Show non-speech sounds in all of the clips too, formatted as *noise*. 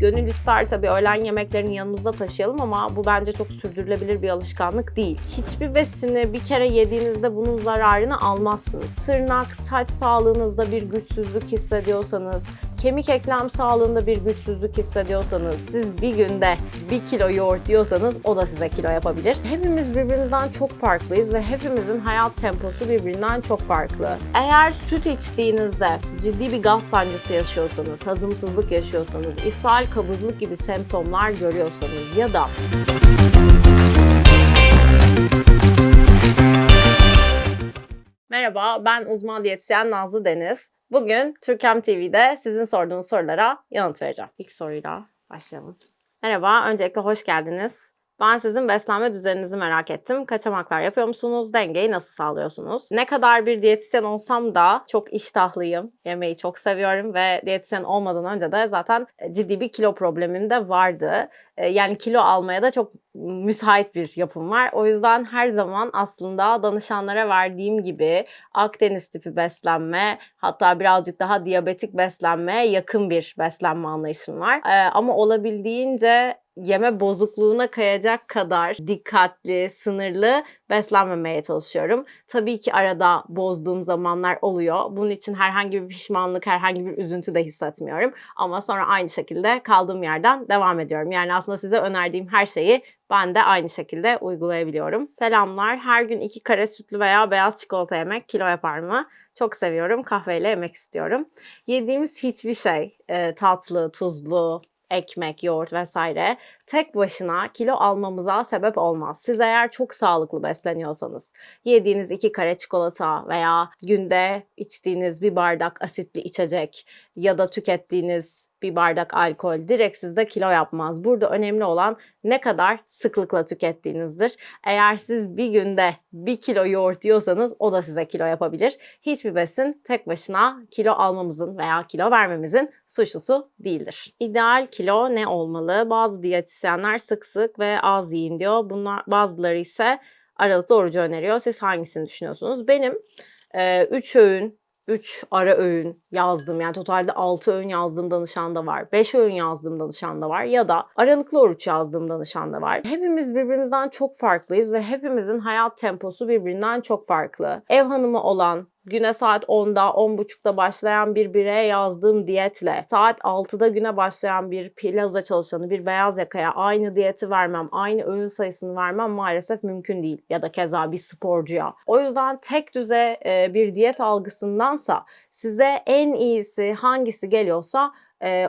Gönül ister tabii öğlen yemeklerini yanımızda taşıyalım ama bu bence çok sürdürülebilir bir alışkanlık değil. Hiçbir besini bir kere yediğinizde bunun zararını almazsınız. Tırnak, saç sağlığınızda bir güçsüzlük hissediyorsanız, kemik eklem sağlığında bir güçsüzlük hissediyorsanız, siz bir günde bir kilo yoğurt yiyorsanız o da size kilo yapabilir. Hepimiz birbirimizden çok farklıyız ve hepimizin hayat temposu birbirinden çok farklı. Eğer süt içtiğinizde ciddi bir gaz sancısı yaşıyorsanız, hazımsızlık yaşıyorsanız, ishal, kabızlık gibi semptomlar görüyorsanız ya da Merhaba, ben uzman diyetisyen Nazlı Deniz. Bugün Türkem TV'de sizin sorduğunuz sorulara yanıt vereceğim. İlk soruyla başlayalım. Merhaba, öncelikle hoş geldiniz. Ben sizin beslenme düzeninizi merak ettim. Kaçamaklar yapıyor musunuz? Dengeyi nasıl sağlıyorsunuz? Ne kadar bir diyetisyen olsam da çok iştahlıyım. Yemeği çok seviyorum ve diyetisyen olmadan önce de zaten ciddi bir kilo problemim de vardı. E, Yani kilo almaya da çok müsait bir yapım var. O yüzden her zaman aslında danışanlara verdiğim gibi Akdeniz tipi beslenme, hatta birazcık daha diyabetik beslenmeye yakın bir beslenme anlayışım var. Ee, ama olabildiğince yeme bozukluğuna kayacak kadar dikkatli, sınırlı beslenmemeye çalışıyorum. Tabii ki arada bozduğum zamanlar oluyor. Bunun için herhangi bir pişmanlık, herhangi bir üzüntü de hissetmiyorum. Ama sonra aynı şekilde kaldığım yerden devam ediyorum. Yani aslında size önerdiğim her şeyi ben de aynı şekilde uygulayabiliyorum. Selamlar. Her gün iki kare sütlü veya beyaz çikolata yemek kilo yapar mı? Çok seviyorum. Kahveyle yemek istiyorum. Yediğimiz hiçbir şey e, tatlı, tuzlu, ekmek, yoğurt vesaire tek başına kilo almamıza sebep olmaz. Siz eğer çok sağlıklı besleniyorsanız, yediğiniz iki kare çikolata veya günde içtiğiniz bir bardak asitli içecek ya da tükettiğiniz bir bardak alkol direkt sizde kilo yapmaz. Burada önemli olan ne kadar sıklıkla tükettiğinizdir. Eğer siz bir günde bir kilo yoğurt yiyorsanız o da size kilo yapabilir. Hiçbir besin tek başına kilo almamızın veya kilo vermemizin suçlusu değildir. İdeal kilo ne olmalı? Bazı diyetisyenler sık sık ve az yiyin diyor. Bunlar bazıları ise aralıklı orucu öneriyor. Siz hangisini düşünüyorsunuz? Benim 3 öğün 3 ara öğün yazdım. Yani totalde 6 öğün yazdığım danışan da var. 5 öğün yazdığım danışan da var. Ya da aralıklı oruç yazdığım danışan da var. Hepimiz birbirimizden çok farklıyız ve hepimizin hayat temposu birbirinden çok farklı. Ev hanımı olan, güne saat 10'da, 10.30'da başlayan bir bireye yazdığım diyetle saat 6'da güne başlayan bir plaza çalışanı, bir beyaz yakaya aynı diyeti vermem, aynı öğün sayısını vermem maalesef mümkün değil. Ya da keza bir sporcuya. O yüzden tek düze bir diyet algısındansa size en iyisi hangisi geliyorsa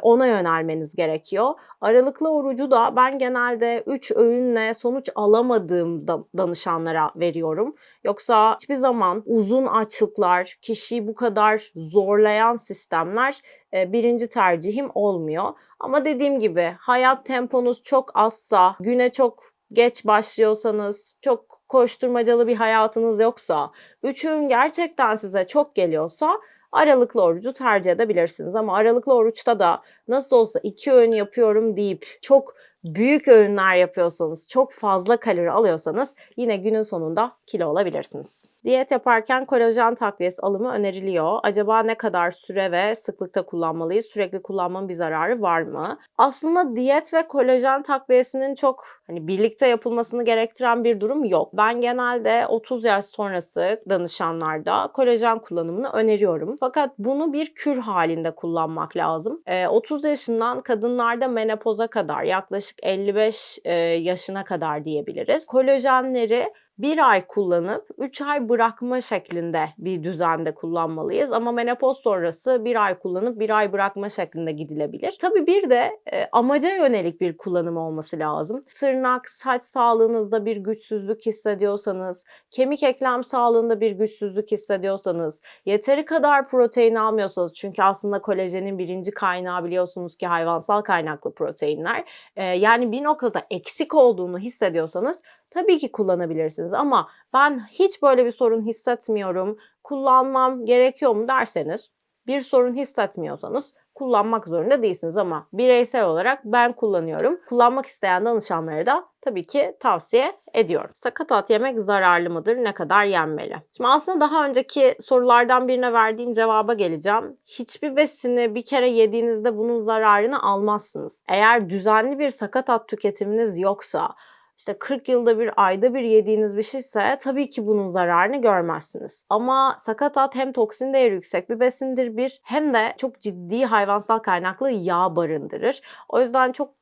ona yönelmeniz gerekiyor. Aralıklı orucu da ben genelde 3 öğünle sonuç alamadığım da danışanlara veriyorum. Yoksa hiçbir zaman uzun açlıklar, kişiyi bu kadar zorlayan sistemler birinci tercihim olmuyor. Ama dediğim gibi hayat temponuz çok azsa, güne çok geç başlıyorsanız, çok koşturmacalı bir hayatınız yoksa, 3 öğün gerçekten size çok geliyorsa aralıklı orucu tercih edebilirsiniz. Ama aralıklı oruçta da nasıl olsa iki öğün yapıyorum deyip çok büyük öğünler yapıyorsanız, çok fazla kalori alıyorsanız yine günün sonunda kilo olabilirsiniz. Diyet yaparken kolajen takviyesi alımı öneriliyor. Acaba ne kadar süre ve sıklıkta kullanmalıyız? Sürekli kullanmanın bir zararı var mı? Aslında diyet ve kolajen takviyesinin çok hani birlikte yapılmasını gerektiren bir durum yok. Ben genelde 30 yaş sonrası danışanlarda kolajen kullanımını öneriyorum. Fakat bunu bir kür halinde kullanmak lazım. Ee, 30 yaşından kadınlarda menopoza kadar yaklaşık 55 e, yaşına kadar diyebiliriz. Kolajenleri bir ay kullanıp 3 ay bırakma şeklinde bir düzende kullanmalıyız. Ama menopoz sonrası bir ay kullanıp bir ay bırakma şeklinde gidilebilir. Tabii bir de e, amaca yönelik bir kullanım olması lazım. Tırnak, saç sağlığınızda bir güçsüzlük hissediyorsanız, kemik eklem sağlığında bir güçsüzlük hissediyorsanız, yeteri kadar protein almıyorsanız çünkü aslında kolajenin birinci kaynağı biliyorsunuz ki hayvansal kaynaklı proteinler. E, yani bir noktada eksik olduğunu hissediyorsanız tabii ki kullanabilirsiniz ama ben hiç böyle bir sorun hissetmiyorum, kullanmam gerekiyor mu derseniz bir sorun hissetmiyorsanız kullanmak zorunda değilsiniz ama bireysel olarak ben kullanıyorum. Kullanmak isteyen danışanlara da tabii ki tavsiye ediyorum. Sakatat yemek zararlı mıdır? Ne kadar yenmeli? Şimdi aslında daha önceki sorulardan birine verdiğim cevaba geleceğim. Hiçbir besini bir kere yediğinizde bunun zararını almazsınız. Eğer düzenli bir sakatat tüketiminiz yoksa işte 40 yılda bir ayda bir yediğiniz bir şeyse tabii ki bunun zararını görmezsiniz. Ama sakatat hem toksin değeri yüksek bir besindir bir hem de çok ciddi hayvansal kaynaklı yağ barındırır. O yüzden çok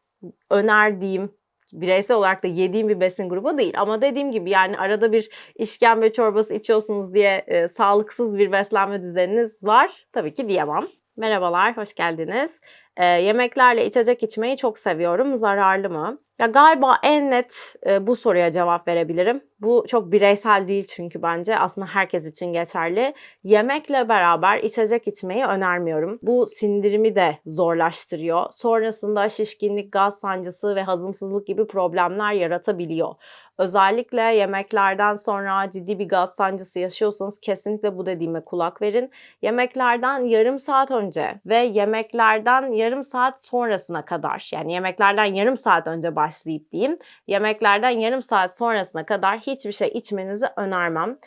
önerdiğim bireysel olarak da yediğim bir besin grubu değil. Ama dediğim gibi yani arada bir işkembe çorbası içiyorsunuz diye e, sağlıksız bir beslenme düzeniniz var. Tabii ki diyemem. Merhabalar, hoş geldiniz. E, yemeklerle içecek içmeyi çok seviyorum. Zararlı mı? Ya galiba en net e, bu soruya cevap verebilirim. Bu çok bireysel değil çünkü bence aslında herkes için geçerli. Yemekle beraber içecek içmeyi önermiyorum. Bu sindirimi de zorlaştırıyor. Sonrasında şişkinlik, gaz sancısı ve hazımsızlık gibi problemler yaratabiliyor. Özellikle yemeklerden sonra ciddi bir gaz sancısı yaşıyorsanız kesinlikle bu dediğime kulak verin. Yemeklerden yarım saat önce ve yemeklerden yarım saat sonrasına kadar yani yemeklerden yarım saat önce başlayıp diyeyim yemeklerden yarım saat sonrasına kadar hiçbir şey içmenizi önermem.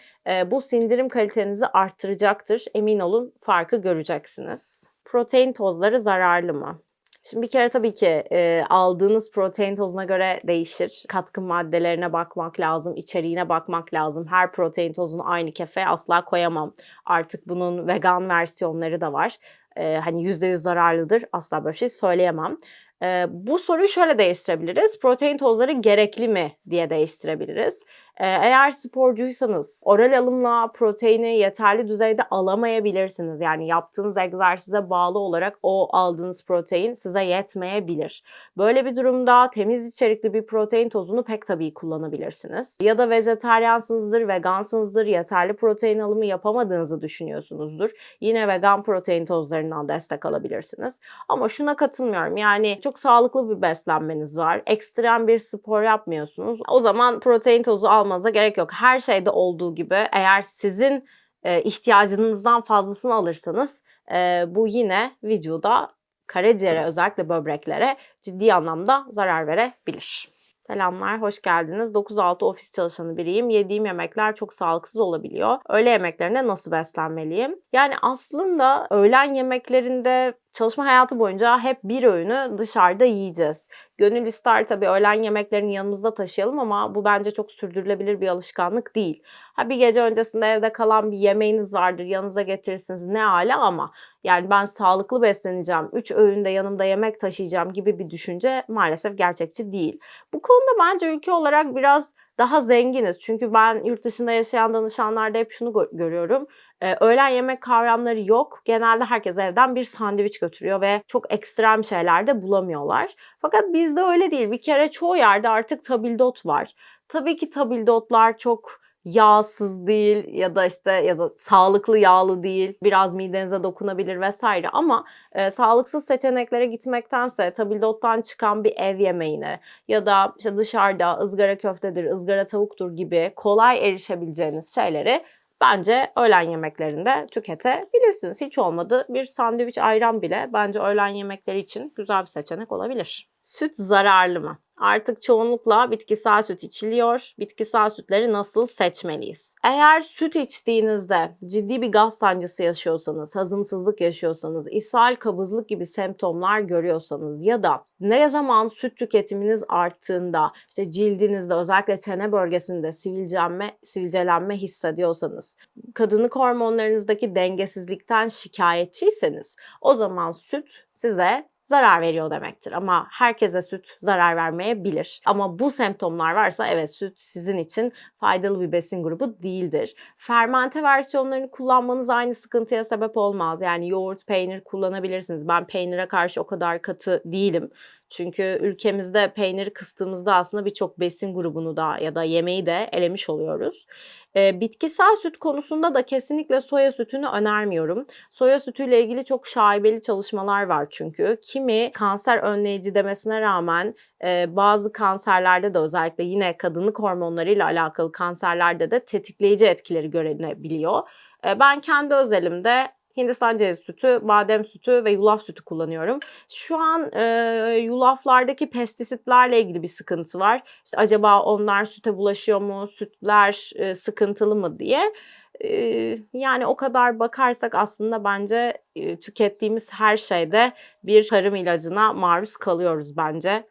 Bu sindirim kalitenizi arttıracaktır. Emin olun farkı göreceksiniz. Protein tozları zararlı mı? Şimdi bir kere tabii ki e, aldığınız protein tozuna göre değişir. Katkı maddelerine bakmak lazım, içeriğine bakmak lazım. Her protein tozunu aynı kefe asla koyamam. Artık bunun vegan versiyonları da var. E, hani %100 zararlıdır asla böyle bir şey söyleyemem. E, bu soruyu şöyle değiştirebiliriz. Protein tozları gerekli mi diye değiştirebiliriz. Eğer sporcuysanız oral alımla proteini yeterli düzeyde alamayabilirsiniz. Yani yaptığınız egzersize bağlı olarak o aldığınız protein size yetmeyebilir. Böyle bir durumda temiz içerikli bir protein tozunu pek tabii kullanabilirsiniz. Ya da vejeteryansınızdır, vegansınızdır, yeterli protein alımı yapamadığınızı düşünüyorsunuzdur. Yine vegan protein tozlarından destek alabilirsiniz. Ama şuna katılmıyorum. Yani çok sağlıklı bir beslenmeniz var. Ekstrem bir spor yapmıyorsunuz. O zaman protein tozu almanız almanıza gerek yok. Her şeyde olduğu gibi eğer sizin e, ihtiyacınızdan fazlasını alırsanız e, bu yine vücuda, karaciğere özellikle böbreklere ciddi anlamda zarar verebilir. Selamlar, hoş geldiniz. 9-6 ofis çalışanı biriyim. Yediğim yemekler çok sağlıksız olabiliyor. Öğle yemeklerinde nasıl beslenmeliyim? Yani aslında öğlen yemeklerinde çalışma hayatı boyunca hep bir öğünü dışarıda yiyeceğiz. Gönül ister tabii öğlen yemeklerini yanımızda taşıyalım ama bu bence çok sürdürülebilir bir alışkanlık değil. Ha bir gece öncesinde evde kalan bir yemeğiniz vardır yanınıza getirirsiniz ne ala ama yani ben sağlıklı besleneceğim, 3 öğünde yanımda yemek taşıyacağım gibi bir düşünce maalesef gerçekçi değil. Bu konuda bence ülke olarak biraz daha zenginiz. Çünkü ben yurt dışında yaşayan danışanlarda hep şunu görüyorum. Ee, öğlen yemek kavramları yok. Genelde herkes evden bir sandviç götürüyor ve çok ekstrem şeyler de bulamıyorlar. Fakat bizde öyle değil. Bir kere çoğu yerde artık tabildot var. Tabii ki tabildotlar çok yağsız değil ya da işte ya da sağlıklı yağlı değil. Biraz midenize dokunabilir vesaire ama e, sağlıksız seçeneklere gitmektense tabildottan çıkan bir ev yemeğine ya da işte dışarıda ızgara köftedir, ızgara tavuktur gibi kolay erişebileceğiniz şeyleri bence öğlen yemeklerinde tüketebilirsiniz. Hiç olmadı bir sandviç ayran bile bence öğlen yemekleri için güzel bir seçenek olabilir. Süt zararlı mı? Artık çoğunlukla bitkisel süt içiliyor. Bitkisel sütleri nasıl seçmeliyiz? Eğer süt içtiğinizde ciddi bir gaz sancısı yaşıyorsanız, hazımsızlık yaşıyorsanız, ishal, kabızlık gibi semptomlar görüyorsanız ya da ne zaman süt tüketiminiz arttığında işte cildinizde özellikle çene bölgesinde sivilcenme, sivilcelenme hissediyorsanız, kadınlık hormonlarınızdaki dengesizlikten şikayetçiyseniz o zaman süt size zarar veriyor demektir. Ama herkese süt zarar vermeyebilir. Ama bu semptomlar varsa evet süt sizin için faydalı bir besin grubu değildir. Fermente versiyonlarını kullanmanız aynı sıkıntıya sebep olmaz. Yani yoğurt, peynir kullanabilirsiniz. Ben peynire karşı o kadar katı değilim. Çünkü ülkemizde peyniri kıstığımızda aslında birçok besin grubunu da ya da yemeği de elemiş oluyoruz. E, bitkisel süt konusunda da kesinlikle soya sütünü önermiyorum. Soya sütüyle ilgili çok şaibeli çalışmalar var çünkü. Kimi kanser önleyici demesine rağmen e, bazı kanserlerde de özellikle yine kadınlık hormonlarıyla alakalı kanserlerde de tetikleyici etkileri görünebiliyor. Ben kendi özelimde Hindistan cevizi sütü, badem sütü ve yulaf sütü kullanıyorum. Şu an e, yulaflardaki pestisitlerle ilgili bir sıkıntı var. İşte acaba onlar süte bulaşıyor mu, sütler e, sıkıntılı mı diye. E, yani o kadar bakarsak aslında bence e, tükettiğimiz her şeyde bir tarım ilacına maruz kalıyoruz bence.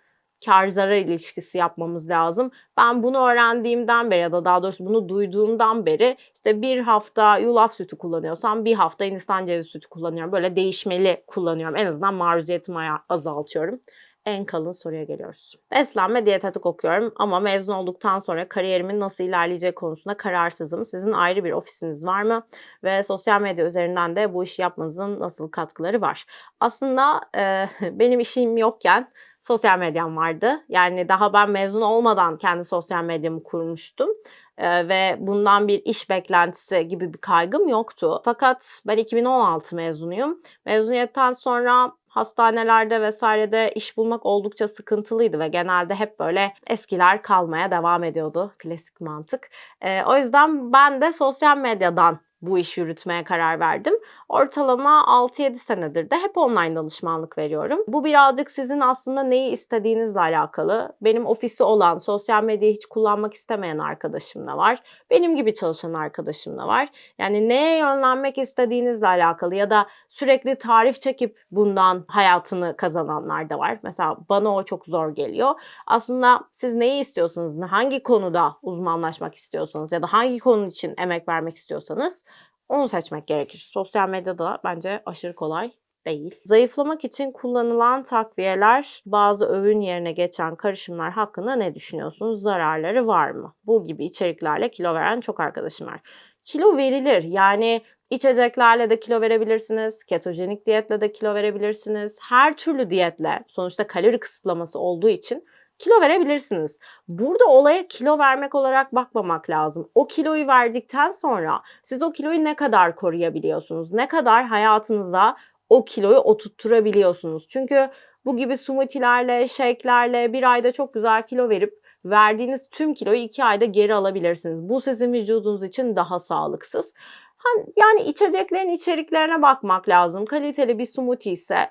Kar zarar ilişkisi yapmamız lazım. Ben bunu öğrendiğimden beri ya da daha doğrusu bunu duyduğumdan beri işte bir hafta yulaf sütü kullanıyorsam bir hafta Hindistan cevizi sütü kullanıyorum. Böyle değişmeli kullanıyorum. En azından maruziyetimi azaltıyorum. En kalın soruya geliyoruz. Beslenme diyetetik okuyorum ama mezun olduktan sonra kariyerimin nasıl ilerleyeceği konusunda kararsızım. Sizin ayrı bir ofisiniz var mı? Ve sosyal medya üzerinden de bu işi yapmanızın nasıl katkıları var? Aslında e, *laughs* benim işim yokken sosyal medyam vardı. Yani daha ben mezun olmadan kendi sosyal medyamı kurmuştum. Ee, ve bundan bir iş beklentisi gibi bir kaygım yoktu. Fakat ben 2016 mezunuyum. Mezuniyetten sonra hastanelerde vesairede iş bulmak oldukça sıkıntılıydı ve genelde hep böyle eskiler kalmaya devam ediyordu. Klasik mantık. Ee, o yüzden ben de sosyal medyadan bu işi yürütmeye karar verdim. Ortalama 6-7 senedir de hep online danışmanlık veriyorum. Bu birazcık sizin aslında neyi istediğinizle alakalı. Benim ofisi olan, sosyal medyayı hiç kullanmak istemeyen arkadaşım da var. Benim gibi çalışan arkadaşım da var. Yani neye yönlenmek istediğinizle alakalı ya da sürekli tarif çekip bundan hayatını kazananlar da var. Mesela bana o çok zor geliyor. Aslında siz neyi istiyorsanız, hangi konuda uzmanlaşmak istiyorsanız ya da hangi konu için emek vermek istiyorsanız onu seçmek gerekir. Sosyal medyada bence aşırı kolay değil. Zayıflamak için kullanılan takviyeler, bazı öğün yerine geçen karışımlar hakkında ne düşünüyorsunuz? Zararları var mı? Bu gibi içeriklerle kilo veren çok arkadaşım var. Kilo verilir. Yani içeceklerle de kilo verebilirsiniz. Ketojenik diyetle de kilo verebilirsiniz. Her türlü diyetle sonuçta kalori kısıtlaması olduğu için kilo verebilirsiniz. Burada olaya kilo vermek olarak bakmamak lazım. O kiloyu verdikten sonra siz o kiloyu ne kadar koruyabiliyorsunuz? Ne kadar hayatınıza o kiloyu oturtturabiliyorsunuz? Çünkü bu gibi smoothie'lerle, shake'lerle bir ayda çok güzel kilo verip verdiğiniz tüm kiloyu iki ayda geri alabilirsiniz. Bu sizin vücudunuz için daha sağlıksız. Hem Yani içeceklerin içeriklerine bakmak lazım. Kaliteli bir smoothie ise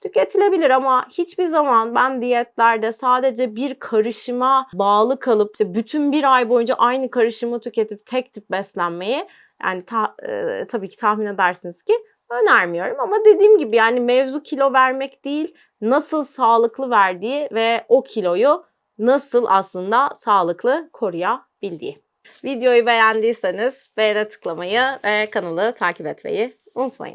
tüketilebilir ama hiçbir zaman ben diyetlerde sadece bir karışıma bağlı kalıp işte bütün bir ay boyunca aynı karışımı tüketip tek tip beslenmeyi yani ta- e, tabii ki tahmin edersiniz ki önermiyorum ama dediğim gibi yani mevzu kilo vermek değil nasıl sağlıklı verdiği ve o kiloyu nasıl aslında sağlıklı koruyabildiği. Videoyu beğendiyseniz beğene tıklamayı ve kanalı takip etmeyi unutmayın.